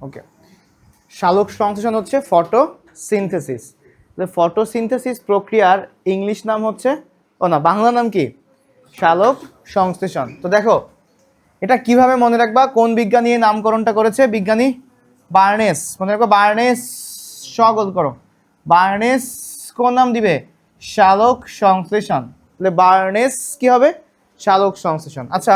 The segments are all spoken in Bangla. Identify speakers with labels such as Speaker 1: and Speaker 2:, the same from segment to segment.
Speaker 1: ওকে সালোক সংশ্লেষণ হচ্ছে ফটো সিনথেসিস ফটোসিনথেসিস প্রক্রিয়ার ইংলিশ নাম হচ্ছে, ও না, বাংলা নাম কি? সালোক সংশ্লেষণ। তো দেখো, এটা কীভাবে মনে রাখবা? কোন বিজ্ঞানী নামকরণটা করেছে? বিজ্ঞানী বার্নেস। মনে রাখবা, বার্নেস সকল করো। বার্নেস কোন নাম দিবে? শালক সংশ্লেষণ। তাহলে বার্নেস কি হবে? শালক সংশ্লেষণ। আচ্ছা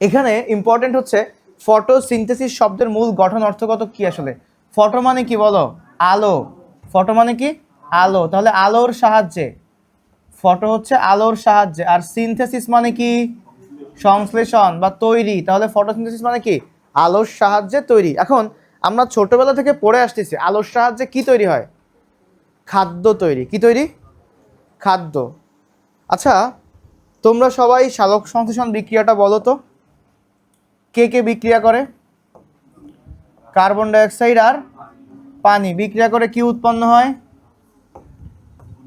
Speaker 1: এখানে ইম্পর্টেন্ট হচ্ছে ফটোসিনথেসিস শব্দের মূল গঠন অর্থগত কি আসলে? ফটো মানে কি বলো? আলো। ফটো মানে কি? আলো। তাহলে আলোর সাহায্যে। ফটো হচ্ছে আলোর সাহায্যে। আর সিনথেসিস মানে কি? সংশ্লেষণ বা তৈরি। তাহলে ফটোসিনথেসিস মানে কি? আলোর সাহায্যে তৈরি। এখন আমরা ছোটবেলা থেকে পড়ে আসতেছি, আলোর সাহায্যে কি তৈরি হয়? খাদ্য তৈরি। কি তৈরি? খাদ্য। আচ্ছা তোমরা সবাই সালোক সংশ্লেষণ বিক্রিয়াটা বলো তো। কে কে বিক্রিয়া করে? কার্বন ডাইঅক্সাইড আর পানি। বিক্রিয়া করে কি উৎপন্ন হয়?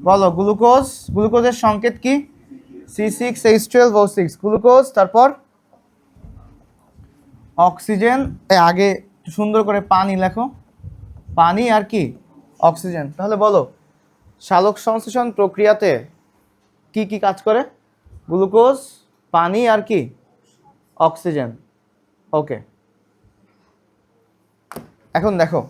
Speaker 1: বলো, গ্লুকোজ। গ্লুকোজের সংকেত কি? C six H twelve O six. Glucose, তারপর? অক্সিজেন। আগে সুন্দর করে পানি লেখো। পানি আর কি? অক্সিজেন। তাহলে বলো সালোক সংশ্লেষণ প্রক্রিয়াতে কি কি কাজ করে? গ্লুকোজ, পানি আর কি? অক্সিজেন। ওকে এখন দেখো,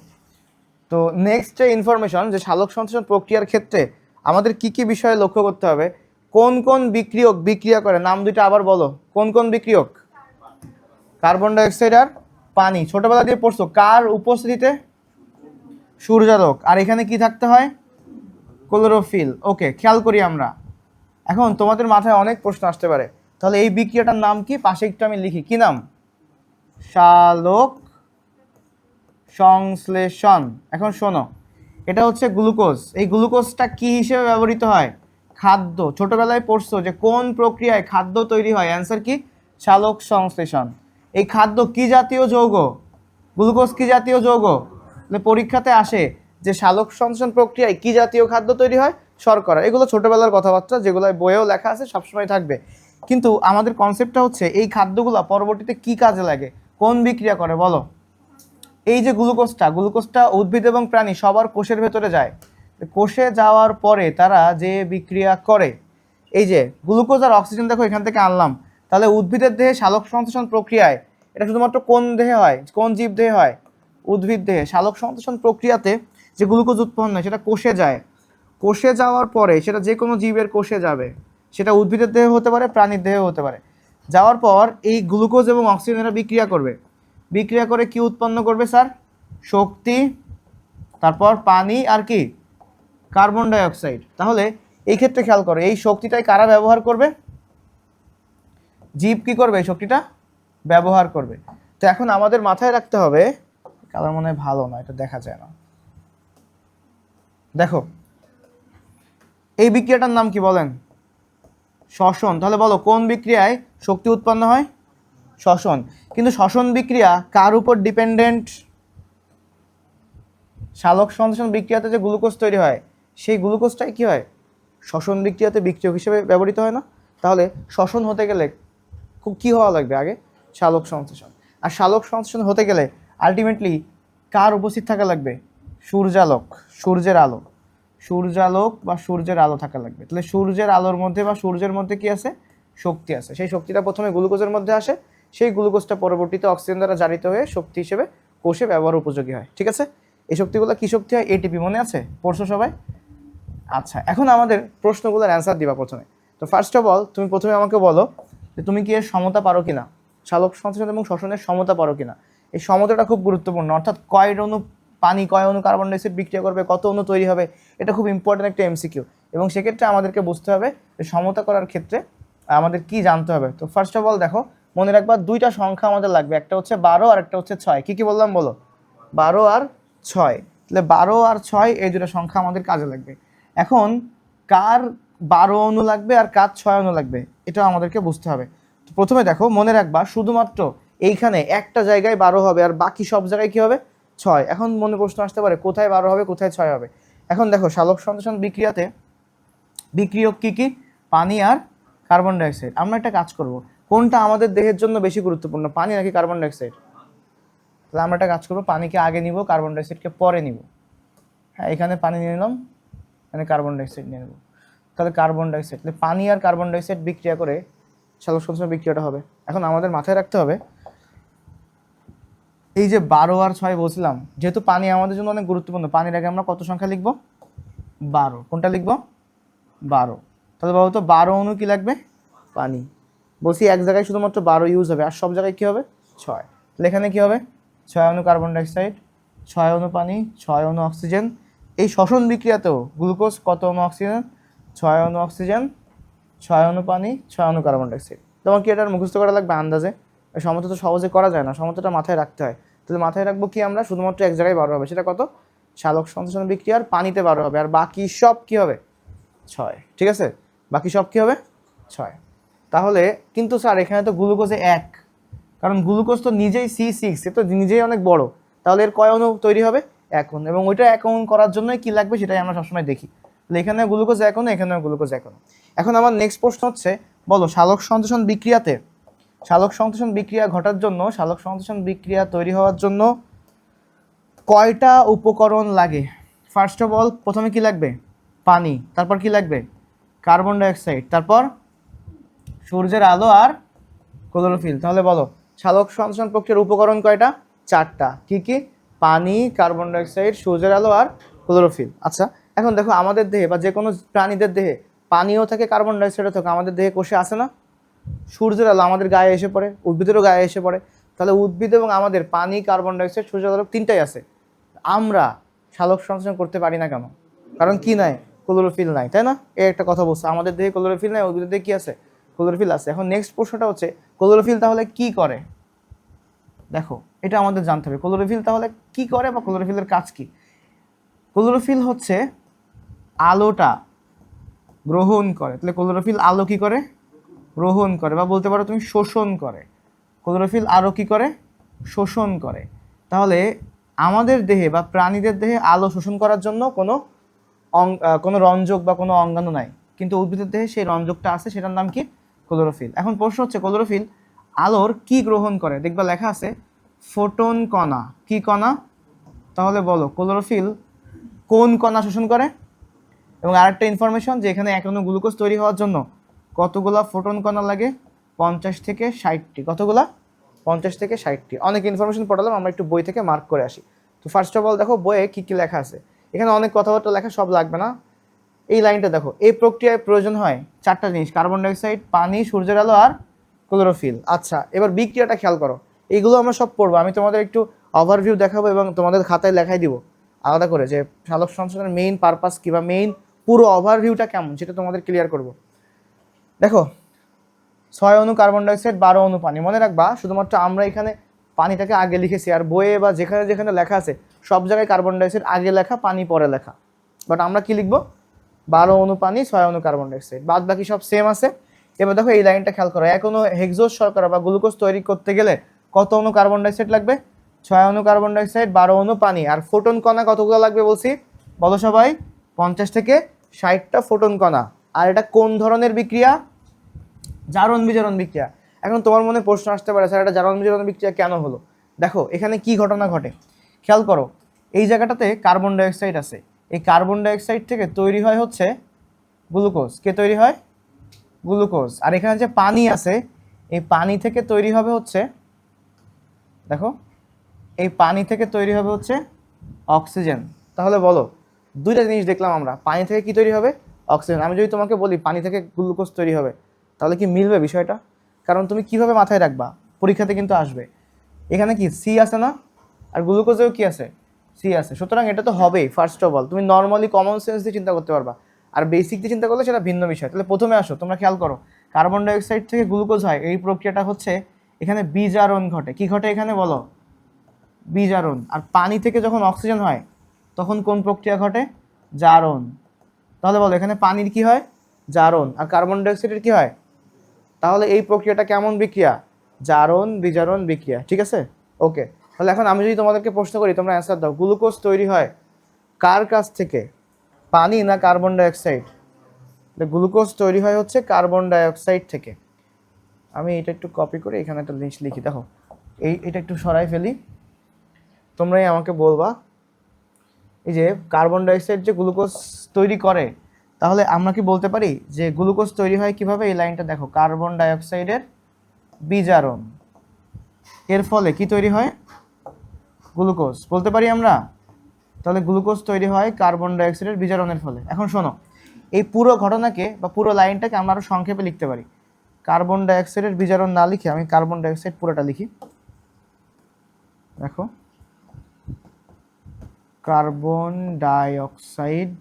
Speaker 1: তো নেক্সট যে ইনফরমেশন যে সালোক সংশ্লেষণ প্রক্রিয়ার ক্ষেত্রে আমাদের কি কি বিষয়ে লক্ষ্য করতে হবে? কোন কোন বিক্রিয়ক বিক্রিয়া করে? নাম দুইটা আবার বলো। কোন কোন বিক্রিয়ক? কার্বন ডাইঅক্সাইড আর পানি। ছোটবেলা দিয়ে পড়ছো। কার উপস্থিতিতে? সূর্যালোক আর এখানে কি থাকতে হয়? ক্লোরোফিল ওকে খেয়াল করি আমরা। এখন তোমাদের মাথায় অনেক প্রশ্ন আসতে পারে। তাহলে এই বিক্রিয়াটার নাম কি? পাশে একটু আমি লিখি। কি নাম? সালোক সংশ্লেষণ। এখন শোনো, এটা হচ্ছে গ্লুকোজ। এই গ্লুকোজটা কি হিসেবে ব্যবহৃত হয়? খাদ্য। ছোটবেলায় পড়ছো যে কোন প্রক্রিয়ায় খাদ্য তৈরি হয়? অ্যান্সার কি? সালোক সংশ্লেষণ। এই খাদ্য কি জাতীয় যৌগ? গ্লুকোজ কি জাতীয় যৌগ? পরীক্ষাতে আসে যে সালোক সংশ্লেষণ প্রক্রিয়ায় কি জাতীয় খাদ্য তৈরি হয়? শর্করা। এগুলো ছোটবেলার কথাবার্তা যেগুলো বইয়েও লেখা আছে, সবসময় থাকবে। কিন্তু আমাদের কনসেপ্টটা হচ্ছে এই খাদ্যগুলো পরবর্তীতে কি কাজে লাগে? কোন বিক্রিয়া করে বলো? এই যে গ্লুকোজটা গ্লুকোজটা উদ্ভিদ এবং প্রাণী সবার কোষের ভেতরে যায়। কোষে যাওয়ার পরে তারা যে বিক্রিয়া করে, এই যে গ্লুকোজ আর অক্সিজেন দেখো এখান থেকে আনলাম। তাহলে উদ্ভিদের দেহে সালোক সংশ্লেষণ প্রক্রিয়ায়, এটা শুধুমাত্র কোন দেহে হয়? কোন জীব দেহে হয়? উদ্ভিদ দেহে। সালোক সংশ্লেষণ প্রক্রিয়াতে যে গ্লুকোজ উৎপন্ন হয়, সেটা কোষে যায়। কোষে যাওয়ার পরে সেটা যে কোনো জীবের কোষে যাবে। সেটা উদ্ভিদের দেহে হতে পারে, প্রাণীর দেহে হতে পারে। যাওয়ার পর এই গ্লুকোজ এবং অক্সিজেন এরা বিক্রিয়া করবে। বিক্রিয়া করে কি উৎপন্ন করবে, স্যার? শক্তি, তারপর পানি আর কি? Carbon dioxide. তাহলে এই ক্ষেত্রে খেয়াল করো, এই শক্তিটাই কারা ব্যবহার করবে? জীব কি করবে এই শক্তিটা? ব্যবহার করবে। তো এখন আমাদের মাথায় রাখতে হবে, কালার মনে হয় ভালো না, এটা দেখা যায় না। দেখো, এই বিক্রিয়াটার নাম কি বলেন? শ্বসন, তাহলে বলো কোন বিক্রিয়ায় শক্তি উৎপন্ন হয়? শ্বসন। কিন্তু শ্বসন বিক্রিয়া কার উপর ডিপেন্ডেন্ট সালোক সংশ্লেষণ বিক্রিয়াতে যে গ্লুকোজ তৈরি হয়, সেই গ্লুকোজটাই কি হয়? শ্বসন বিক্রিয়াতে বিক্রিয়ক হিসেবে ব্যবহৃত হয় না? তাহলে শ্বসন হতে গেলে খুব কী হওয়া লাগবে আগে? সালোক সংশ্লেষণ আর সালোক সংশ্লেষণ হতে গেলে আলটিমেটলি কার উপস্থিত থাকা লাগবে? সূর্যালোক, সূর্যের আলো সূর্যালোক বা সূর্যের আলো থাকা লাগবে। তাহলে সূর্যের আলোর মধ্যে বা সূর্যের মধ্যে কি আছে? শক্তি আছে। সেই শক্তিটা প্রথমে গ্লুকোজের মধ্যে আসে। সেই গ্লুকোজটা পরবর্তীতে অক্সিজেন দ্বারা জারিত হয়ে শক্তি হিসেবে কোষে ব্যবহার উপযোগী হয়। ঠিক আছে? এই শক্তিগুলো কি শক্তি হয়? এটিপি মনে আছে? পড়ছো সবাই? আচ্ছা এখন আমাদের প্রশ্নগুলোর অ্যান্সার দিবা প্রথমে। তো ফার্স্ট অফ অল তুমি প্রথমে আমাকে বলো যে তুমি কি এর সমতা পারো কিনা? সালোক সংশ্লেষণ এবং শ্বসনের সমতা পারো কিনা? এই সমতাটা খুব গুরুত্বপূর্ণ। অর্থাৎ কয় অণু পানি, কয় অণু কার্বন ডাইঅক্সাইড বিক্রিয়া করবে, কত অনু তৈরি হবে, এটা খুব ইম্পর্টেন্ট একটা এমসিকিউ এবং সেক্ষেত্রে আমাদেরকে বুঝতে হবে যে সমতা করার ক্ষেত্রে আমাদের কি জানতে হবে। তো ফার্স্ট অফ অল দেখো, মনে রাখবা দুইটা সংখ্যা আমাদের লাগবে, একটা হচ্ছে বারো আর একটা হচ্ছে ছয়। কী কী বললাম বলো? বারো আর ছয়। তাহলে বারো আর ছয়, এই দুটো সংখ্যা আমাদের কাজে লাগবে। এখন কার বারো অণু লাগবে আর কার ছয় অণু লাগবে এটা আমাদেরকে বুঝতে হবে। তো প্রথমে দেখো, মনে রাখবা শুধুমাত্র এইখানে একটা জায়গায় বারো হবে আর বাকি সব জায়গায় কী হবে? ছয়। এখন মনে প্রশ্ন আসতে পারে, কোথায় বারো হবে, কোথায় ছয় হবে? এখন দেখো সালোক সংশ্লেষণ বিক্রিয়াতে বিক্রিয়ক কি কি? পানি আর কার্বন ডাইঅক্সাইড আমরা একটা কাজ করব, কোনটা আমাদের দেহের জন্য বেশি গুরুত্বপূর্ণ, পানি নাকি কার্বন ডাইঅক্সাইড তাহলে আমরা একটা কাজ করব, পানিকে আগে নিব কার্বন ডাইঅক্সাইডকে পরে নিব। হ্যাঁ এখানে পানি নিয়ে নিলাম, এখানে কার্বন ডাইঅক্সাইড নিয়ে নেব। তাহলে কার্বন ডাইঅক্সাইড তাহলে পানি আর কার্বন ডাইঅক্সাইড বিক্রিয়া করে সালোক সংশ্লেষণ বিক্রিয়াটা হবে। এখন আমাদের মাথায় রাখতে হবে এই যে বারো আর ছয় বলছিলাম, যেহেতু পানি আমাদের জন্য অনেক গুরুত্বপূর্ণ, পানির আগে আমরা কত সংখ্যা লিখব? বারো। কোনটা লিখব? বারো। তাহলে বলো তো বারো অণু কি লাগবে? পানি। বলছি এক জায়গায় শুধুমাত্র বারো ইউজ হবে, আর সব জায়গায় কী হবে? ছয়। তাহলে এখানে কী হবে? ছয় অণু কার্বন ডাইঅক্সাইড ছয় অণু পানি, ছয় অণু অক্সিজেন এই শ্বসন বিক্রিয়াতেও গ্লুকোজ কত অণু অক্সিজেন ছয় অণু অক্সিজেন ছয় অণু পানি, ছয় অণু কার্বন ডাইঅক্সাইড তোমার কি এটার মুখস্থ করা লাগবে আন্দাজে? সমতা তো সহজে করা যায় না, সমতাটা মাথায় রাখতে হয়। তাহলে মাথায় রাখব কি আমরা? শুধুমাত্র এক জায়গায় বারো হবে, সেটা কত? শালক সংশ্লেষণ বিক্রিয়ার পানিতে বারো হবে, আর বাকি সব কি হবে? ছয়, ঠিক আছে? বাকি সব কি হবে? ছয়। তাহলে কিন্তু স্যার, এখানে তো গ্লুকোজে এক, কারণ গ্লুকোজ তো নিজেই সি সিক্স, এ তো নিজেই অনেক বড়। তাহলে এর কয় অণু তৈরি হবে? অণু, এবং ওইটা অণু করার জন্যই কি লাগবে সেটাই আমরা সবসময় দেখি। তাহলে এখানে গ্লুকোজ অণু, এখানেও গ্লুকোজ অণু। এখন আমার নেক্সট প্রশ্ন হচ্ছে, বলো, শালক সংশ্লেষণ বিক্রিয়াতে শালক সংশ্লেষণ বিক্রিয়া ঘটার জন্য, শালক সংশ্লেষণ বিক্রিয়া তৈরি হওয়ার জন্য কয়টা উপকরণ লাগে? ফার্স্ট অফ অল প্রথমে কি লাগবে? পানি। তারপর কি লাগবে? কার্বন ডাইঅক্সাইড তারপর সূর্যের আলো আর ক্লোরোফিল তাহলে বলো, শালক সংশ্লেষণ প্রক্রিয়ার উপকরণ কয়টা? চারটা। কি কি? পানি কার্বন ডাইঅক্সাইড সূর্যের আলো আর ক্লোরোফিল আচ্ছা এখন দেখো আমাদের দেহে বা যে কোনো প্রাণীদের দেহে পানিও থাকে কার্বন ডাইঅক্সাইডও থাকে। আমাদের দেহে কোষে আসে না? সূর্যের আলো আমাদের গায়ে এসে পড়ে, উদ্ভিদেরও গায়ে এসে পড়ে। তাহলে উদ্ভিদ এবং আমাদের পানি কার্বন ডাইঅক্সাইড সূর্যের আলো তিনটাই আছে। আমরা শালক সংশ্লেষণ করতে পারি না কেন? কারণ কি নাই? ক্লোরোফিল নাই, তাই না? এই একটা কথা বলছে। আমাদের দেহে ক্লোরোফিল নাই, উদ্ভিদের দেহে কি আছে? ক্লোরোফিল আছে। এখন নেক্সট প্রশ্নটা হচ্ছে ক্লোরোফিল তাহলে কি করে? দেখো, এটা আমাদের জানতে হবে। ক্লোরোফিল তাহলে কি করে বা ক্লোরোফিলের কাজ কি? ক্লোরোফিল হচ্ছে আলোটা গ্রহণ করে। তাহলে ক্লোরোফিল আলো কি করে? গ্রহণ করে বা বলতে পারো তুমি শোষণ করে। ক্লোরোফিল আরও কি করে? শোষণ করে। তাহলে আমাদের দেহে বা প্রাণীদের দেহে আলো শোষণ করার জন্য কোনো অং কোনো রঞ্জক বা কোনো অঙ্গাণু নাই। কিন্তু উদ্ভিদের দেহে সেই রঞ্জকটা আছে, সেটার নাম কি? ক্লোরোফিল এখন প্রশ্ন হচ্ছে ক্লোরোফিল আলোর কি গ্রহণ করে? দেখবা লেখা আছে, ফোটন কণা। কি কণা? তাহলে বলো ক্লোরোফিল কোন কণা শোষণ করে? এবং আরেকটা ইনফরমেশন যে এখানে এক গ্লুকোজ তৈরি হওয়ার জন্য কতগুলা ফোটন কণা লাগে? পঞ্চাশ থেকে ষাটটি। কতগুলা? পঞ্চাশ থেকে ষাটটি। অনেক ইনফরমেশন পড়ালাম, আমরা একটু বই থেকে মার্ক করে আসি। তো ফার্স্ট অফ অল দেখো, বইয়ে কী কী লেখা আছে? এখানে অনেক কথাবার্তা লেখা, সব লাগবে না। এই লাইনটা দেখো, এই প্রক্রিয়ায় প্রয়োজন হয় চারটা জিনিস কার্বন ডাইঅক্সাইড পানি, সূর্যের আলো আর ক্লোরোফিল আচ্ছা এবার বিক্রিয়াটা খেয়াল করো। এইগুলো আমরা সব পড়ব, আমি তোমাদের একটু ওভারভিউ দেখাবো এবং তোমাদের খাতায় লেখাই দিব। আলাদা করে যে শালক সংশ্লেষণের মেইন পারপাস কী বা মেইন পুরো ওভারভিউটা কেমন, সেটা তোমাদের ক্লিয়ার করব। দেখো, ছয় অণু কার্বন ডাইঅক্সাইড বারো অণু পানি। মনে রাখবা, শুধুমাত্র আমরা এখানে পানিটাকে আগে লিখেছি, আর বইয়ে বা যেখানে যেখানে লেখা আছে, সব জায়গায় কার্বন ডাইঅক্সাইড আগে লেখা, পানি পরে লেখা। বাট আমরা কি লিখব? বারো অণু পানি, ছয় অণু কার্বন ডাইঅক্সাইড বাদ বাকি সব সেম আছে। এবার দেখো, এই লাইনটা খেয়াল করো। অণু হেক্সোজ শর্করা বা গ্লুকোজ তৈরি করতে গেলে কত অণু কার্বন ডাইঅক্সাইড লাগবে? ছয় অণু কার্বন ডাইঅক্সাইড বারো অণু পানি। আর ফোটন কণা কতগুলো লাগবে বলছি? বলো সবাই, পঞ্চাশ থেকে ষাটটা ফোটন কণা। আর এটা কোন ধরনের বিক্রিয়া? জারণ বিজারণ বিক্রিয়া। এখন তোমার মনে প্রশ্ন আসতে পারে, স্যার, এটা জারণ বিজারণ বিক্রিয়া কেন হলো? দেখো, এখানে কি ঘটনা ঘটে? খেয়াল করো, এই জায়গাটাতে কার্বন ডাইঅক্সাইড আছে। এই কার্বন ডাইঅক্সাইড থেকে তৈরি হয় হচ্ছে গ্লুকোজ। কে তৈরি হয়? গ্লুকোজ। আর এখানে যে পানি আছে, এই পানি থেকে তৈরি হবে হচ্ছে, দেখো, এই পানি থেকে তৈরি হবে হচ্ছে অক্সিজেন। তাহলে বলো, দুইটা জিনিস দেখলাম আমরা, পানি থেকে কি তৈরি হবে? অক্সিজেন। আমি যদি তোমাকে বলি, পানি থেকে গ্লুকোজ তৈরি হবে তাহলে কি মিলবে বিষয়টা? কারণ তুমি কীভাবে মাথায় রাখবা? পরীক্ষাতে কিন্তু আসবে। এখানে কি সি আছে না? আর গ্লুকোজেও কি আছে? সি আছে। সুতরাং এটা তো হবেই ফার্স্ট অফ অল তুমি নর্মালি কমন সেন্স দিয়ে চিন্তা করতে পারবা। আর বেসিক দিয়ে চিন্তা করলে সেটা ভিন্ন বিষয়। তাহলে প্রথমে আসো, তোমরা খেয়াল করো। কার্বন ডাইঅক্সাইড থেকে গ্লুকোজ হয়, এই প্রক্রিয়াটা হচ্ছে এখানে বিজারণ ঘটে। কি ঘটে এখানে বলো? বিজারণ। আর পানি থেকে যখন অক্সিজেন হয়, তখন কোন প্রক্রিয়া ঘটে? জারণ। তাহলে বলো, এখানে পানির কি হয়? জারণ। আর কার্বন ডাইঅক্সাইডের কি হয়? তাহলে এই প্রক্রিয়াটা কেমন বিক্রিয়া? জারণ, বিজারণ, বিক্রিয়া, ঠিক আছে? ওকে তাহলে এখন আমি যদি তোমাদেরকে প্রশ্ন করি, তোমরা অ্যান্সার দাও। গ্লুকোজ তৈরি হয় কার কাছ থেকে? পানি না কার্বন ডাইঅক্সাইড? গ্লুকোজ তৈরি হয় হচ্ছে কার্বন ডাইঅক্সাইড থেকে। আমি এটা একটু কপি করে এখানে একটা জিনিস লিখি, দেখো। এই, এটা একটু সরাই ফেলি। তোমরাই আমাকে বলবা। এই যে কার্বন ডাইঅক্সাইড যে গ্লুকোজ তৈরি করে তাহলে আমরা কি বলতে পারি যে গ্লুকোজ তৈরি হয় কীভাবে? এই লাইনটা দেখো, কার্বন ডাইঅক্সাইডের বিজারণ। এর ফলে কি তৈরি হয়? গ্লুকোজ। বলতে পারি আমরা? তাহলে গ্লুকোজ তৈরি হয় কার্বন ডাইঅক্সাইডের বিজারণের ফলে। এখন শোনো, এই পুরো ঘটনাকে বা পুরো লাইনটাকে আমরা আরও সংক্ষেপে লিখতে পারি। কার্বন ডাইঅক্সাইডের বিজারণ না লিখে আমি কার্বন ডাইঅক্সাইড পুরোটা লিখি। দেখো, কার্বন ডাইঅক্সাইড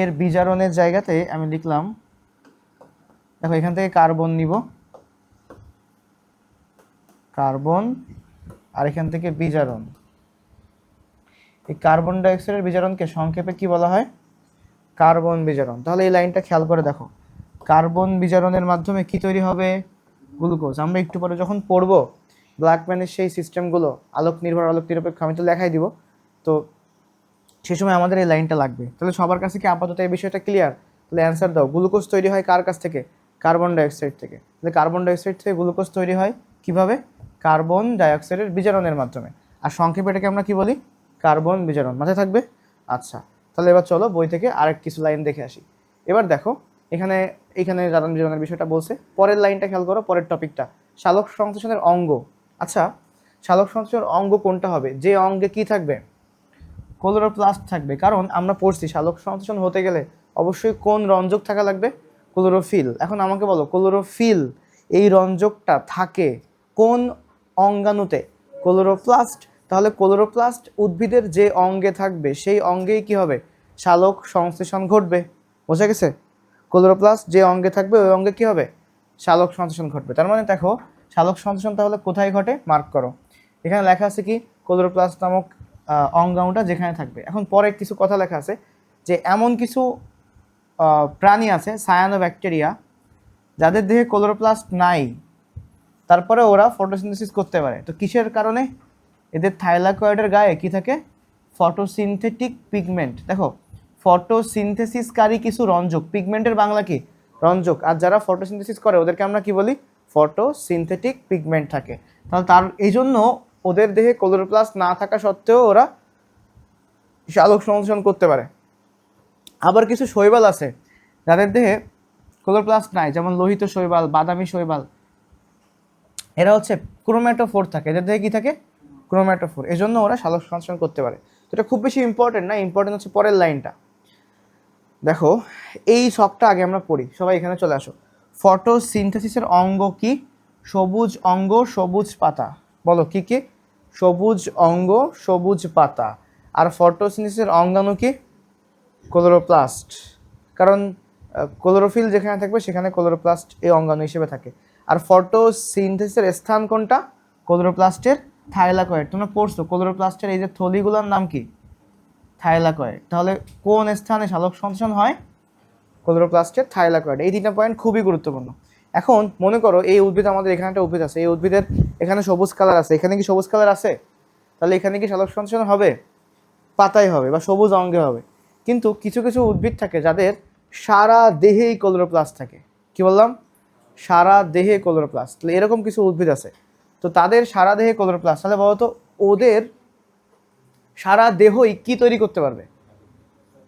Speaker 1: এর বিজারণের জায়গাতে আমি লিখলাম, দেখো এখান থেকে কার্বন নিব। কার্বন আর এখান থেকে বিজারণ। এই কার্বন ডাইঅক্সাইডের বিজারণকে সংক্ষেপে কি বলা হয়? কার্বন বিজারণ। তাহলে এই লাইনটা খেয়াল করে দেখো। কার্বন বিজারণের মাধ্যমে কি তৈরি হবে? গ্লুকোজ। আমরা একটু পরে যখন পড়ব, ব্ল্যাকম্যানের সেই সিস্টেমগুলো আলোক নির্ভর আলোক নিরপেক্ষ, আমি তো লেখাই দিব। তো সে সময় আমাদের এই লাইনটা লাগবে। তাহলে সবার কাছে কি আপাতত এই বিষয়টা ক্লিয়ার তাহলে অ্যান্সার দাও। গ্লুকোজ তৈরি হয় কার কাছ থেকে? কার্বন ডাইঅক্সাইড থেকে। তাহলে কার্বন ডাইঅক্সাইড থেকে গ্লুকোজ তৈরি হয় কীভাবে? কার্বন ডাইঅক্সাইডের বিজারণের মাধ্যমে। আর সংক্ষেপে এটাকে আমরা কি বলি? কার্বন বিজারণ। মাথায় থাকবে? আচ্ছা। তাহলে এবার চলো বই থেকে আরেক কিছু লাইন দেখে আসি। এবার দেখো, এখানে এখানে জারণ বিজারণের বিষয়টা বলছে। পরের লাইনটা খেয়াল করো, পরের টপিকটা শালক সংশ্লেষণের অঙ্গ। আচ্ছা শালক সংশ্লেষণের অঙ্গ কোনটা হবে? যে অঙ্গে কি থাকবে? ক্লোরোপ্লাস্ট থাকবে। কারণ আমরা পড়ছি, শালক সংশ্লেষণ হতে গেলে অবশ্যই কোন রঞ্জক থাকা লাগবে? ক্লোরোফিল এখন আমাকে বলো ক্লোরোফিল এই রঞ্জকটা থাকে কোন অঙ্গাণুতে? ক্লোরোপ্লাস্ট তাহলে ক্লোরোপ্লাস্ট উদ্ভিদের যে অঙ্গে থাকবে, সেই অঙ্গেই কি হবে? শালক সংশ্লেষণ ঘটবে। বোঝা গেছে? ক্লোরোপ্লাস্ট যে অঙ্গে থাকবে, ওই অঙ্গে কি হবে? শালক সংশ্লেষণ ঘটবে। তার মানে দেখো, শালক সংশ্লেষণ তাহলে কোথায় ঘটে? মার্ক করো। এখানে লেখা আছে কি? ক্লোরোপ্লাস্ট নামক অঙ্গাণুটা যেখানে থাকবে। এখন পরে কিছু কথা লেখা আছে যে এমন কিছু প্রাণী আছে সায়ানো ব্যাকটেরিয়া যাদের দেহে ক্লোরোপ্লাস্ট নাই। তারপরে ওরা ফটোসিনথেসিস করতে পারে। তো কিসের কারণে? এদের থাইলাকয়েডের গায়ে কি থাকে? ফটোসিনথেটিক পিগমেন্ট দেখো ফটোসিনথেসিসকারী কিছু রঞ্জক। পিগমেন্টের বাংলা কি? রঞ্জক। আর যারা ফটোসিনথেসিস করে, ওদেরকে আমরা কি বলি? ফটোসিনথেটিক পিগমেন্ট থাকে। তাহলে তার এই জন্য ওদের দেহে ক্লোরোপ্লাস্ট না থাকা সত্ত্বেও ওরা আলোক সংশ্লেষণ করতে পারে। আবার কিছু শৈবাল আছে, যাদের দেহে ক্লোরোপ্লাস্ট নাই, যেমন লোহিত শৈবাল, বাদামি শৈবাল। এরা হচ্ছে ক্রোম্যাটোফোর থাকে। এদের দেহে কি থাকে? ক্রোম্যাটোফোর এজন্য ওরা সালোক সংশ্লেষণ করতে পারে। তো এটা খুব বেশি ইম্পর্টেন্ট না ইম্পর্টেন্ট হচ্ছে পরের লাইনটা। দেখো, এই শখটা আগে আমরা পড়ি। সবাই এখানে চলে আসো। ফটোসিনথেসিসের অঙ্গ কি? সবুজ অঙ্গ, সবুজ পাতা। বলো কি কি? সবুজ অঙ্গ, সবুজ পাতা। আর ফটোসিনথেসিসের অঙ্গাণু কি? ক্লোরোপ্লাস্ট কারণ ক্লোরোফিল যেখানে থাকবে, সেখানে ক্লোরোপ্লাস্ট এই অঙ্গাণু হিসেবে থাকে। আর ফটোসিনথেসিসের স্থান কোনটা? ক্লোরোপ্লাস্টের থাইলাকয়েড। তোমরা পড়ছো ক্লোরোপ্লাস্টের এই যে থলিগুলোর নাম কি? থাইলাকয়েড। তাহলে কোন স্থানে শালক সংশ্লেষণ হয়? ক্লোরোপ্লাস্টের থাইলাকয়েড। এই তিনটা পয়েন্ট খুবই গুরুত্বপূর্ণ। এখন মনে করো এই উদ্ভিদ আমাদের এখানে একটা উদ্ভিদ আছে, এই উদ্ভিদের এখানে সবুজ কালার আছে। এখানে কি সবুজ কালার আছে? তাহলে এখানে কি শালক সংশ্লেষণ হবে? পাতায় হবে বা সবুজ অঙ্গে হবে। কিন্তু কিছু কিছু উদ্ভিদ থাকে যাদের সারা দেহেই ক্লোরোপ্লাস্ট থাকে। কি বললাম? সারা দেহে ক্লোরোপ্লাস্ট তাহলে এরকম কিছু উদ্ভিদ আছে। তো তাদের সারা দেহে ক্লোরোপ্লাস্ট তাহলে বলতো ওদের সারা দেহই কি তৈরি করতে পারবে?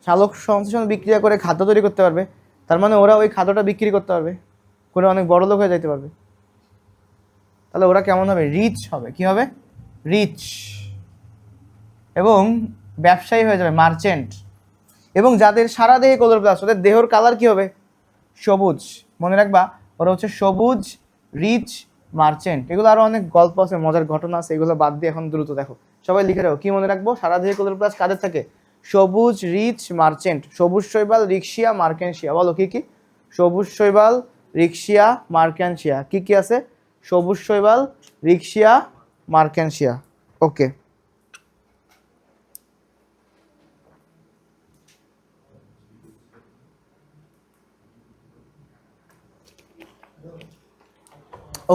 Speaker 1: শালক সংশ্লেষণ বিক্রিয়া করে খাদ্য তৈরি করতে পারবে। তার মানে ওরা ওই খাদ্যটা বিক্রি করতে পারবে। করে অনেক বড় লোক হয়ে যেতে পারবে। তাহলে ওরা কেমন হবে? রিচ হবে। কি হবে? রিচ এবং ব্যবসায়ী হয়ে যাবে মার্চেন্ট এবং যাদের সারা দেহে ক্লোরোপ্লাস্ট ওদের দেহর কালার কি হবে? সবুজ। মনে রাখবা, ওরা হচ্ছে সবুজ রিচ মার্চেন্ট এগুলো আরও অনেক গল্প আছে, মজার ঘটনা আছে, এগুলো বাদ দিয়ে এখন দ্রুত দেখো। সবাই লিখে রাখো, কি মনে রাখব? সারা দেহে প্লাস কাদের থাকে? সবুজ রিচ মার্চেন্ট সবুজ শৈবাল রিক্সিয়া মার্কেনশিয়া বলো কি কি? সবুজ শৈবাল রিক্সিয়া মার্কেনশিয়া। কি কি আছে? সবুজ শৈবাল রিক্সিয়া মার্কেনশিয়া। ওকে।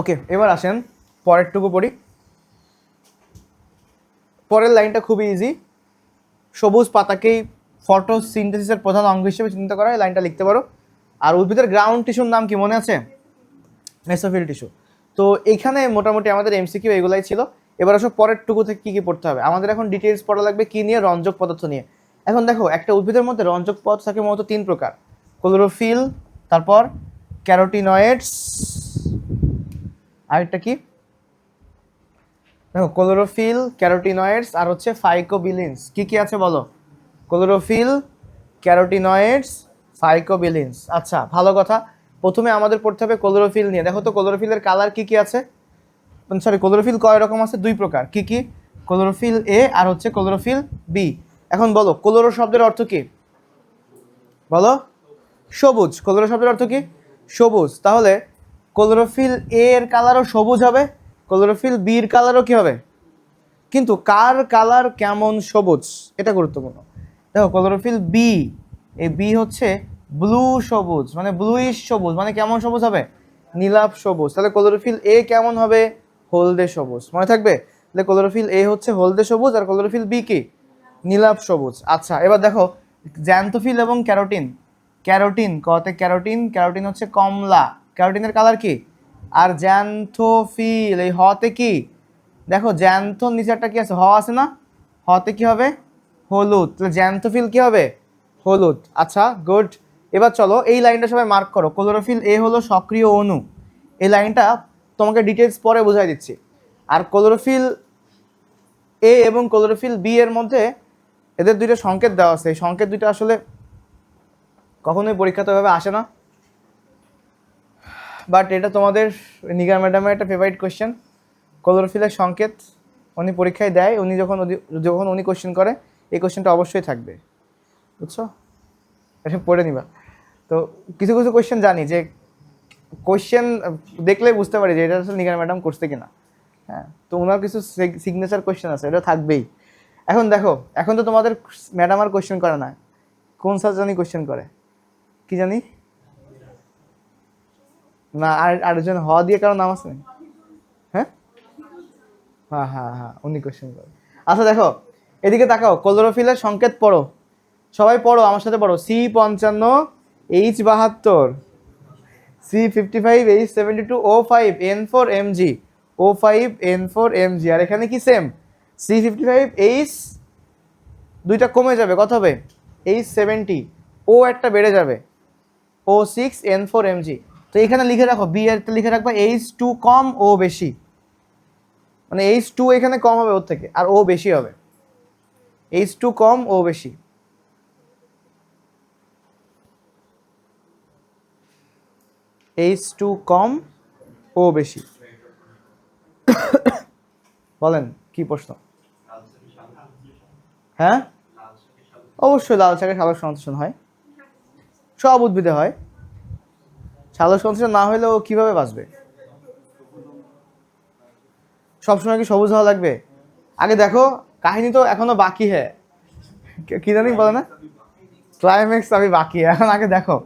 Speaker 1: ওকে, এবার আসেন পরেরটুকু পড়ি। পরের লাইনটা খুবই ইজি সবুজ পাতাকেই ফটোসিনথেসিসের প্রধান অঙ্গ হিসেবে চিন্তা করা হয়। লাইনটা লিখতে পারো। আর উদ্ভিদের গ্রাউন্ড টিস্যুর নাম কি মনে আছে? মেসোফিল টিস্যু তো এখানে মোটামুটি আমাদের এমসিকিউ এগুলাই ছিল। এবার আসো পরের টুকু থেকে কি কি পড়তে হবে। আমাদের এখন ডিটেলস পড়া লাগবে কী নিয়ে, রঞ্জক পদার্থ নিয়ে। এখন দেখো, একটা উদ্ভিদের মধ্যে রঞ্জক পদার্থ থাকে মূলত তিন প্রকার। ক্লোরোফিল তারপর ক্যারোটিনয়েডস আরেকটা কি? দেখো ক্লোরোফিল ক্যারোটিনয়েডস আর হচ্ছে ফাইকোবিলিনস কি কি আছে বলো? ক্লোরোফিল ক্যারোটিনয়েডস ফাইকোবিলিনস আচ্ছা ভালো কথা। প্রথমে আমাদের পড়তে হবে ক্লোরোফিল নিয়ে। দেখো তো ক্লোরোফিলের কালার কি কি আছে? সরি ক্লোরোফিল কয় রকম আছে? দুই প্রকার। কি কি? ক্লোরোফিল এ আর হচ্ছে ক্লোরোফিল বি এখন বলো ক্লোরো শব্দের অর্থ কি? বলো। সবুজ। ক্লোরো শব্দের অর্থ কি? সবুজ। তাহলে ক্লোরোফিল এ এর কালারও সবুজ হবে ক্লোরোফিল বির কালারও কি হবে? কিন্তু কার কালার কেমন সবুজ? এটা গুরুত্বপূর্ণ। দেখো ক্লোরোফিল বি এই বি হচ্ছে ব্লু সবুজ মানে ব্লুইশ সবুজ মানে কেমন সবুজ হবে? নীলাভ সবুজ। তাহলে ক্লোরোফিল এ কেমন হবে? হলদে সবুজ। মনে থাকবে? তাহলে ক্লোরোফিল এ হচ্ছে হলদে সবুজ আর ক্লোরোফিল বি কি? নীলাভ সবুজ। আচ্ছা এবার দেখো জ্যান্থোফিল এবং ক্যারোটিন ক্যারোটিন কতে ক্যারোটিন ক্যারোটিন হচ্ছে কমলা। ক্যারোটিনের কালার কি? আর জ্যান্থোফিল এই হতে কি? দেখো জ্যান্থোর নিচে একটা কি আছে? হ আছে না? হতে কি হবে? হলুদ। তাহলে জ্যান্থোফিল কি হবে? হলুদ। আচ্ছা গুড এবার চলো, এই লাইনটা সবাই মার্ক করো। ক্লোরোফিল এ হলো সক্রিয় অণু। এই লাইনটা তোমাকে ডিটেলস পরে বোঝাই দিচ্ছি। আর ক্লোরোফিল এ এবং ক্লোরোফিল বি এর মধ্যে এদের দুইটা সংকেত দেওয়া আছে। এই সংকেত দুইটা আসলে কখনোই পরীক্ষাতে ভাবে আসে না। বাট এটা তোমাদের নিগার ম্যাডামের একটা ফেভারিট কোয়েশ্চেন ক্লোরোফিলের সংকেত উনি পরীক্ষায় দেয়। উনি যখন যখন উনি কোশ্চেন করে, এই কোশ্চেনটা অবশ্যই থাকবে। বুঝছ? এটা পড়ে নিবা। তো কিছু কিছু কোয়েশ্চেন জানি যে কোশ্চেন দেখলে বুঝতে পারি যে এটা আসলে নিগার ম্যাডাম করছে কিনা। হ্যাঁ তো ওনার কিছু সিগনেচার কোশ্চেন আছে, এটা থাকবেই। এখন দেখো, এখন তো তোমাদের ম্যাডাম আর কোয়েশ্চেন করে না। কোন স্যার জানি কোশ্চেন করে? কি জানি? না, আর, আরেকজন হ দিয়ে কারও নাম আছে হ্যাঁ? হ্যাঁ হ্যাঁ হ্যাঁ উনি কোশ্চেন করে। আচ্ছা দেখো, এদিকে তাকাও ক্লোরোফিলের সংকেত পড়ো। সবাই পড়ো, আমার সাথে পড়ো। সি পঞ্চান্ন এইচ বাহাত্তর C fifty five H seventy two O five N four M G O five N four M G আর এখানে কি same C fifty five H দুইটা কমে যাবে, কত হবে? এইচ সেভেন্টি ও একটা বেড়ে যাবে। O six N four M G তো এখানে লিখে রাখো বি এর লিখে রাখবা এইচ টু কম ও বেশি। মানে এইচ টু এখানে কম হবে ওর থেকে, আর ও বেশি হবে। এইচ টু কম ও বেশি। এইচ টু কম ও বেশি। বলেন, কি প্রশ্ন? হ্যাঁ? অবশ্যই লাল শাকের সালোক সংশ্লেষণ হয়। সব উদ্ভিদে হয়। সালোক সংশ্লেষণ না হলেও কীভাবে বাঁচবে? সবসময় কি সবুজ হওয়া লাগবে? আগে দেখো, কাহিনী তো এখনও বাকি হ্যাঁ কি জানি বলে না? ক্লাইম্যাক্স আমি বাকি, এখন আগে দেখো।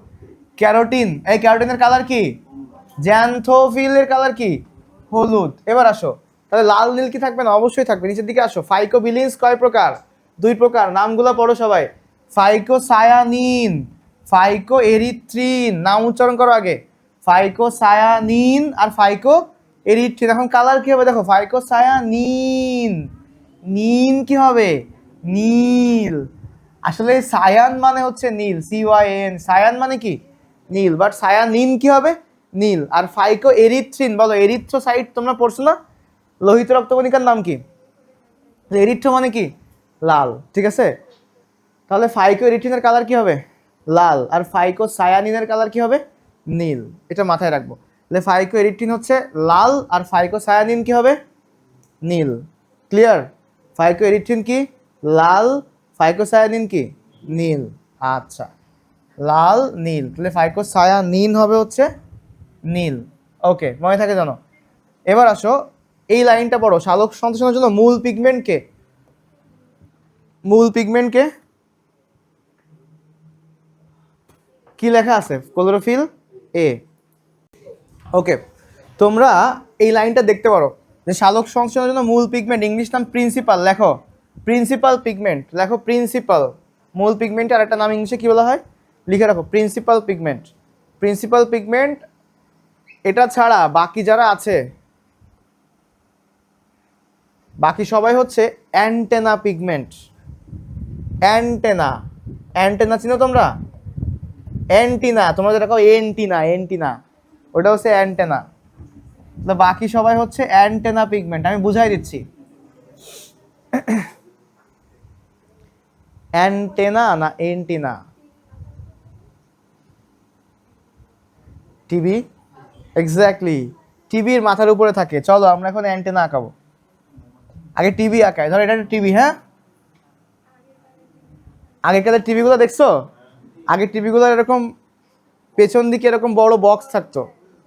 Speaker 1: ক্যারোটিন। এই ক্যারোটিনের কালার কি? জ্যান্থোফিলের কালার কি? হলুদ। এবার আসো। তাহলে লাল, নীল কি থাকবে না? অবশ্যই থাকবে। নিচের দিকে আসো। ফাইকোবিলিন্স কয় প্রকার? দুই প্রকার। নামগুলো পড়ো সবাই। ফাইকো সায়ানিন ফাইকো এরিথ্রিন নাম উচ্চারণ করো আগে। ফাইকো সায়ানিন আর ফাইকো এরিথ্রিন এখন কালার কি হবে? দেখো, ফাইকোসায়ানিন। নিন কি হবে? নীল। আসলে সায়ান মানে হচ্ছে নীল। সি ওয়াই এন সায়ান মানে কি? নীল বাট সায়ানিন কি হবে? নীল। আর ফাইকো এরিথ্রিন, বলো এরিথ্রোসাইট তোমরা পড়ছো না? লোহিত রক্তকণিকার নাম কি? এরিথ্রো মানে কি? লাল, ঠিক আছে? তাহলে ফাইকো এরিথ্রিনের কালার কি হবে? লাল। আর ফাইকো সায়ানিনের কালার কি হবে? নীল। এটা মাথায় রাখব। তাহলে ফাইকো এরিথ্রিন হচ্ছে লাল, আর ফাইকো সায়ানিন কি হবে? নীল। ক্লিয়ার ফাইকো এরিথ্রিন কি? লাল। ফাইকো সায়ানিন কি? নীল। আচ্ছা। লাল, নীল। তাহলে ফাইকোসায়ানিন হবে হচ্ছে নীল। ওকে মনে থাকে জানো? এবার আসো, এই লাইনটা পড়ো। সালোক সংশ্লেষণের জন্য মূল পিগমেন্টকে মূল পিগমেন্টকে কি? লেখা আছে? ক্লোরোফিল এ ওকে তোমরা এই লাইনটা দেখতে পারো। যে সালোক সংশ্লেষণের জন্য মূল পিগমেন্ট ইংলিশ নাম প্রিন্সিপাল লেখো। প্রিন্সিপাল পিগমেন্ট লেখো প্রিন্সিপাল মূল পিগমেন্টের আরেকটা নাম ইংলিশে কী বলা হয়? লিখে রাখো প্রিন্সিপাল পিগমেন্ট প্রিন্সিপাল পিগমেন্ট এটা ছাড়া বাকি যারা আছে, বাকি সবাই হচ্ছে অ্যান্টেনা পিগমেন্ট অ্যান্টেনা অ্যান্টেনা চিনো তোমরা? অ্যান্টিনা তোমরা যেটা কাও এন্টিনা এন্টিনা ওটা হচ্ছে অ্যান্টেনা তো বাকি সবাই হচ্ছে অ্যান্টেনা পিগমেন্ট আমি বুঝাই দিচ্ছি। অ্যান্টেনা না এন্টিনা টিভি? এক্স্যাক্টলি টিভির মাথার উপরে থাকে। চলো, আমরা এখন অ্যান্টেনা আঁকাবো। আগে টিভি আঁকায় ধরো, এটা টিভি হ্যাঁ? আগেকালের টিভিগুলো দেখছ? আগে টিভিগুলো এরকম পেছন দিকে এরকম বড় বক্স থাকতো।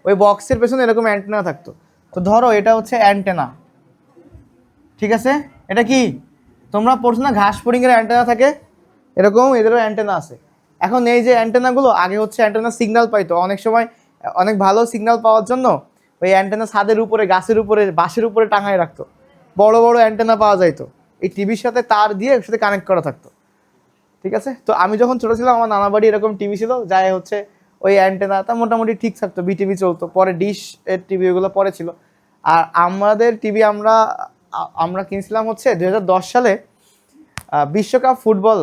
Speaker 1: ওই বক্সের পেছনে এরকম অ্যান্টেনা থাকতো। তো ধরো, এটা হচ্ছে অ্যান্টেনা ঠিক আছে? এটা কি? তোমরা পড়ছো না, ঘাস ফড়িংয়ের অ্যান্টেনা থাকে? এরকম এদেরও অ্যান্টেনা আছে। এখন এই যে অ্যান্টেনাগুলো আগে হচ্ছে অ্যান্টেনা সিগন্যাল পাইতো। অনেক সময় অনেক ভালো সিগন্যাল পাওয়ার জন্য ওই অ্যান্টেনা ছাদের উপরে, গাছের উপরে, বাঁশের উপরে টাঙায় রাখতো। বড় বড় অ্যান্টেনা পাওয়া যাইতো। এই টিভির সাথে তার দিয়ে সাথে কানেক্ট করা থাকতো। ঠিক আছে? তো আমি যখন ছোটো ছিলাম, আমার নানা বাড়ি এরকম টিভি ছিল, যাই হচ্ছে ওই অ্যান্টেনা তা মোটামুটি ঠিক থাকতো। বিটিভি চলতো। পরে ডিশ এর টিভি ওগুলো পরে ছিল। আর আমাদের টিভি আমরা আমরা কিনছিলাম হচ্ছে দু হাজার দশ সালে বিশ্বকাপ ফুটবল।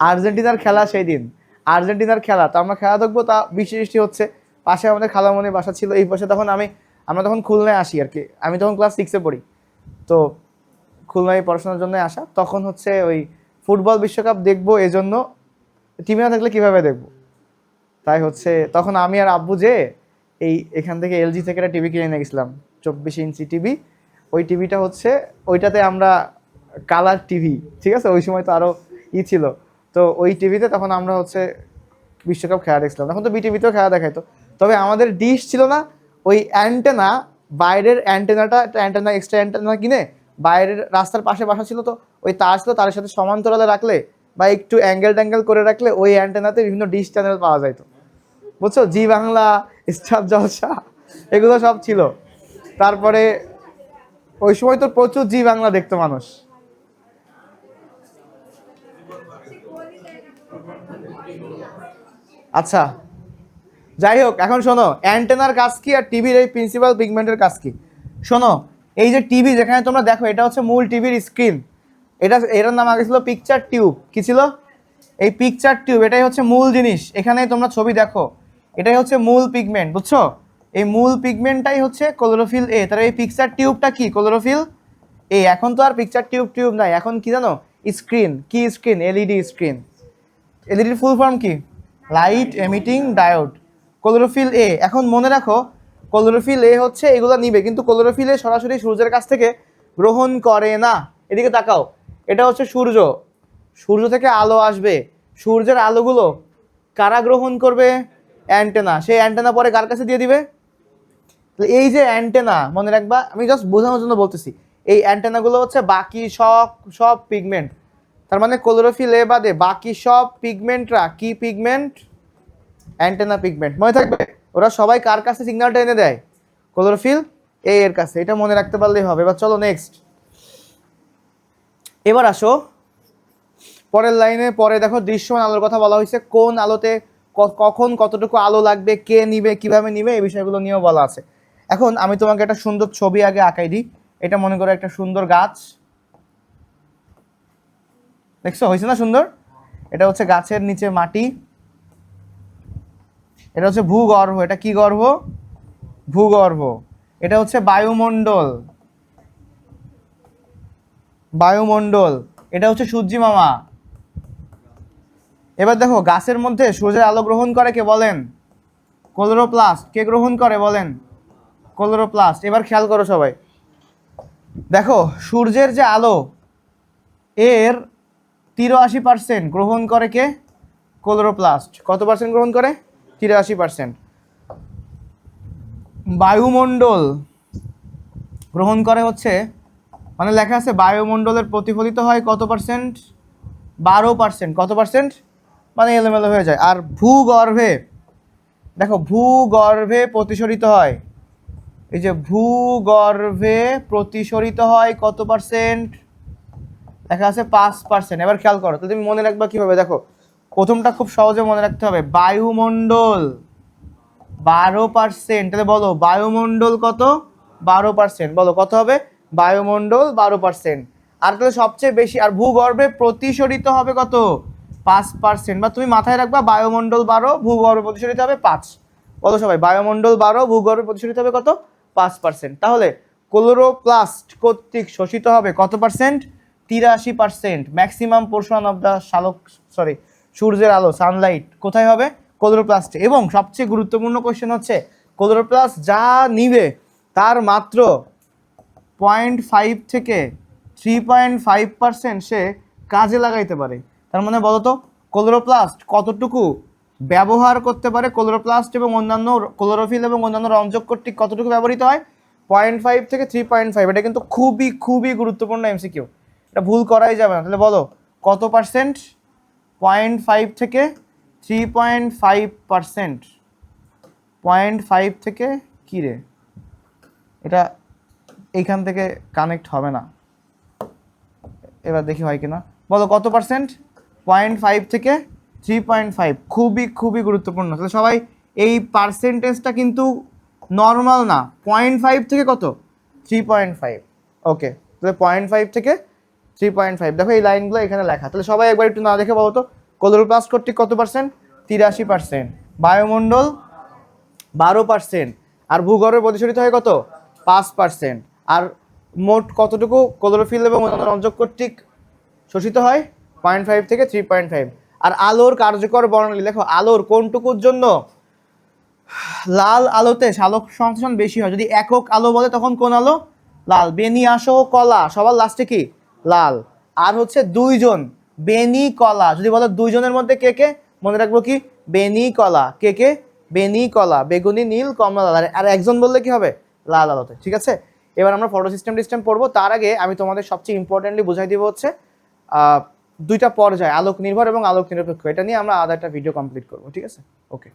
Speaker 1: আর্জেন্টিনার খেলা সেই দিন। আর্জেন্টিনার খেলা। তো আমরা খেলা দেখব তা বৃষ্টি হচ্ছে পাশে আমাদের খালামণি বাসা ছিল, এই পাশে তখন আমি, আমরা তখন খুলনায় আসি আর কি। আমি তখন ক্লাস সিক্সে পড়ি। তো খুলনায় পড়াশোনার জন্য আসা। তখন হচ্ছে ওই ফুটবল বিশ্বকাপ দেখব এজন্য। টিভি না থাকলে কীভাবে দেখব? তাই হচ্ছে, তখন আমি আর আব্বু যে এই এখান থেকে এলজি থেকে একটা টিভি কিনে নিয়ে গেছিলাম, চব্বিশ ইঞ্চি টিভি ওই টিভিটা হচ্ছে, ওইটাতে আমরা কালার টিভি ঠিক আছে? ওই সময় তো আরও ই ছিল। তো ওই টিভিতে তখন আমরা হচ্ছে বিশ্বকাপ খেলা দেখছিলাম। তখন তো বিটিভিতেও খেলা দেখাইতো। তবে আমাদের ডিশ ছিল না, ওই অ্যান্টেনা বাইরের অ্যান্টেনাটা একটা অ্যান্টেনা এক্সট্রা অ্যান্টেনা কিনে বাইরের রাস্তার পাশে বাসা ছিল তো, ওই তার ছিল তার সাথে সমান্তরালে রাখলে বা একটু অ্যাঙ্গেল ট্যাঙ্গেল করে রাখলে ওই অ্যান্টেনাতে বিভিন্ন ডিশ চ্যানেল পাওয়া যাইতো। বুঝছ? জি বাংলা, স্টার জলসা, এগুলো সব ছিল। তারপরে ওই সময় তো প্রচুর জি বাংলা দেখতো মানুষ। আচ্ছা। যাই হোক এখন শোনো অ্যান্টেনার কাজ কি আর টিভির এই প্রিন্সিপাল পিগমেন্টের কাজ কি? শোনো, এই যে টিভি যেখানে তোমরা দেখো, এটা হচ্ছে মূল টিভির স্ক্রিন এটা, এটার নাম আগে ছিল পিকচার টিউব কি ছিল? এই পিকচার টিউব এটাই হচ্ছে মূল জিনিস। এখানে তোমরা ছবি দেখো। এটাই হচ্ছে মূল পিগমেন্ট বুঝছ? এই মূল পিগমেন্টটাই হচ্ছে ক্লোরোফিল এ তার এই পিকচার টিউবটা কি? ক্লোরোফিল এ এখন তো আর পিকচার টিউব টিউব নাই। এখন কি জানো? স্ক্রিন কি স্ক্রিন এলইডি স্ক্রিন এলইডির ফুল ফর্ম কি? Light emitting diode chlorophyll A এখন মনে রাখো ক্লোরোফিল এ হচ্ছে এগুলো নিবে, কিন্তু ক্লোরোফিল এ সরাসরি সূর্যের কাছ থেকে গ্রহণ করে না। এদিকে তাকাও, এটা হচ্ছে সূর্য। সূর্য থেকে আলো আসবে। সূর্যের আলোগুলো কারা গ্রহণ করবে? অ্যান্টেনা। সেই অ্যান্টেনা পরে কার কাছে দিয়ে দিবে? এই যে অ্যান্টেনা, মনে রাখবা, আমি জাস্ট বোঝানোর জন্য বলতেছি, এই অ্যান্টেনাগুলো হচ্ছে বাকি সব সব পিগমেন্ট তার মানে ক্লোরোফিল এ বাদে বাকি সব পিগমেন্টরা কি পিগমেন্ট অ্যান্টেনা পিগমেন্ট মনে থাকবে? ওরা সবাই কার কাছে সিগন্যালটা এনে দেয়? ক্লোরোফিল এ এর কাছে। এটা মনে রাখতে পারলেই হবে। এবার চলো নেক্সট এবার আসো। পরের লাইনে পরে দেখো দৃশ্যমান আলোর কথা বলা হয়েছে। কোন আলোতে কখন কতটুকু আলো লাগবে, কে নিবে, কীভাবে নিবে, এই বিষয়গুলো নিয়েও বলা আছে। এখন আমি তোমাকে একটা সুন্দর ছবি আগে আঁকাই দিই। এটা মনে করো একটা সুন্দর গাছ। দেখছ? হয়েছে না সুন্দর? এটা হচ্ছে গাছের নিচে মাটি। এটা হচ্ছে ভূগর্ভ, এটা কি গর্ভ? ভূগর্ভ। এটা হচ্ছে বায়ুমণ্ডল। বায়ুমণ্ডল। এটা হচ্ছে সূর্যি মামা। এবার দেখো, গাছের মধ্যে সূর্যের আলো গ্রহণ করে কে বলেন? ক্লোরোপ্লাস্ট। কে গ্রহণ করে বলেন? ক্লোরোপ্লাস্ট। এবার খেয়াল করো সবাই। দেখো, সূর্যের যে আলো, এর তিরাশি পার্সেন্ট গ্রহণ করে কে? ক্লোরোপ্লাস্ট। কত পার্সেন্ট গ্রহণ করে? তিরাশি পার্সেন্ট বায়ুমণ্ডল গ্রহণ করে হচ্ছে মানে লেখা আছে বায়ুমণ্ডলের প্রতিফলিত হয় কত পার্সেন্ট বারো পার্সেন্ট কত পার্সেন্ট মানে এলোমেলো হয়ে যায়। আর ভূগর্ভে, দেখো ভূগর্ভে প্রতিসরিত হয়। এই যে ভূগর্ভে প্রতিসরিত হয় কত পার্সেন্ট লেখা আছে পাঁচ পার্সেন্ট এবার খেয়াল করো, তো তুমি মনে রাখবা কীভাবে? দেখো প্রথমটা খুব সহজে মনে রাখতে হবে। বায়ুমণ্ডল। বারো পার্সেন্ট তাহলে বলো, বায়ুমণ্ডল কত? বারো পার্সেন্ট বলো, কত হবে? বায়ুমণ্ডল বারো পার্সেন্ট আর তাহলে সবচেয়ে বেশি, আর ভূগর্ভে প্রতিসরিত হবে কত? পাঁচ পার্সেন্ট বা তুমি মাথায় রাখবা, বায়ুমণ্ডল বারো, ভূগর্ভে প্রতিসরিত হবে পাঁচ। বলো সবাই, বায়ুমণ্ডল বারো, ভূগর্ভে প্রতিসরিত হবে কত? পাঁচ পার্সেন্ট তাহলে ক্লোরোপ্লাস্ট কর্তৃক শোষিত হবে কত পার্সেন্ট তিরাশি percent maximum portion of the শালক sorry সূর্যের আলো সানলাইট কোথায় হবে? ক্লোরোপ্লাস্টে এবং সবচেয়ে গুরুত্বপূর্ণ কোশ্চেন হচ্ছে ক্লোরোপ্লাস্ট যা নিবে, তার মাত্র পয়েন্ট ফাইভ থেকে থ্রি পয়েন্ট ফাইভ পার্সেন্ট সে কাজে লাগাইতে পারে। তার মানে বলতো ক্লোরোপ্লাস্ট কতটুকু ব্যবহার করতে পারে? কোলোরোপ্লাস্ট এবং অন্যান্য কোলোরোফিল এবং অন্যান্য রঞ্জক কর্তৃক কতটুকু ব্যবহৃত হয়? পয়েন্ট ফাইভ থেকে থ্রি পয়েন্ট ফাইভ এটা কিন্তু খুবই খুবই গুরুত্বপূর্ণ এমসি এমসিকিউ এটা ভুল করাই যাবে না। তাহলে বলো, কত পার্সেন্ট পয়েন্ট ফাইভ থেকে three point five percent. Point five থেকে কী রে? এটা এইখান থেকে কানেক্ট হবে না। এবার দেখি হয় কিনা। বলো কত পার্সেন্ট? পয়েন্ট ফাইভ থেকে থ্রি পয়েন্ট ফাইভ। খুবই খুবই গুরুত্বপূর্ণ। তাহলে সবাই এই পার্সেন্টেজটা কিন্তু নর্মাল না। পয়েন্ট ফাইভ থেকে কত? Three point five. ওকে, তাহলে পয়েন্ট ফাইভ থেকে থ্রি পয়েন্ট ফাইভ দেখো এই লাইনগুলো এখানে লেখা। তাহলে সবাই একবার একটু না দেখে বলো তো ক্লোরোপ্লাস্ট কর্তৃক কত পার্সেন্ট তিরাশি পার্সেন্ট বায়ুমণ্ডল বারো পার্সেন্ট আর ভূগর্ভে প্রতিশোধিত হয় কত? পাঁচ পার্সেন্ট আর মোট কতটুকু? ক্লোরোফিল এবং রঞ্জক কর্তৃক শোষিত হয় পয়েন্ট ফাইভ থেকে থ্রি পয়েন্ট ফাইভ আর আলোর কার্যকর বর্ণালী, দেখো আলোর কোনটুকুর জন্য? লাল আলোতে শালক সংশ্লেষণ বেশি হয়। যদি একক আলো বলে, তখন কোন আলো? লাল। বেনি আসো কলা, সবার লাস্টে কি? লাল। আর হচ্ছে দুইজন বেনি কলা যদি বলো দুইজনের মধ্যে কে কে, মনে রাখব কি? বেনি কলা কে কে? বেনি কলা বেগুনি, নীল, কমলা, লাল। আর- একজন বললে কি হবে? লাল আলোতে। ঠিক আছে? এবার আমরা ফটো সিস্টেম টিস্টেম পড়ব। তার আগে আমি তোমাদের সবচেয়ে ইম্পর্টেন্টলি বুঝাই দিব হচ্ছে দুইটা পর্যায়, আলোক নির্ভর এবং আলোক নিরপেক্ষ। এটা নিয়ে আমরা আধা একটা ভিডিও কমপ্লিট করব। ঠিক আছে? ওকে